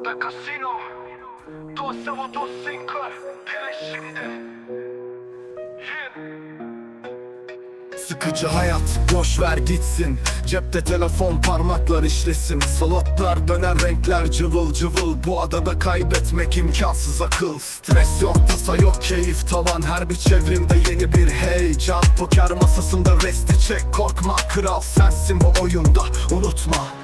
Ada Casino. Dos Sava Dos Peşinde Yeah. Sıkıcı hayat boş ver gitsin. Cepte telefon parmaklar işlesin. Slotlar döner renkler cıvıl cıvıl. Bu adada kaybetmek imkansız akıl. Stres yok tasa yok keyif tavan. Her bir çevrimde yeni bir heyecan. Poker masasında resti çek korkma Kral. Sensin bu oyunda unutma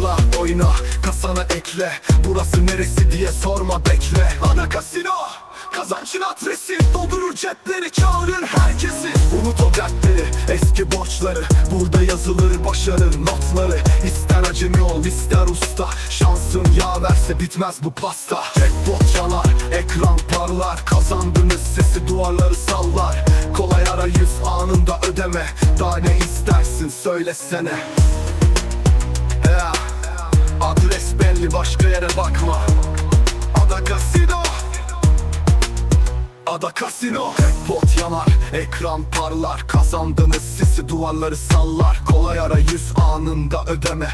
Tıkla oyna kasana ekle. Burası neresi diye sorma bekle. Ana kasino Kazancın adresi. Doldurur cepleri çağırır herkesi. Unut o dertleri eski borçları. Burada yazılır başarı notları. İster acemi ol ister usta. Şansın yaverse bitmez bu pasta. Jackpot çalar ekran parlar. Kazandınız sesi duvarları sallar. Kolay arayüz anında ödeme. Daha ne istersin söylesene başka yere bakma. Ada Casino Ada Casino Pot yanar, ekran parlar. Kazandınız sesi duvarları sallar. Kolay arayüz anında ödeme.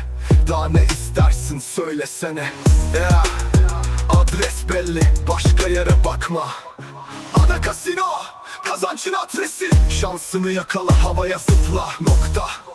Daha ne istersin söylesene. Ya, Adres belli başka yere bakma. Ada Casino Kazancın adresi. Şansını yakala havaya zıpla. Nokta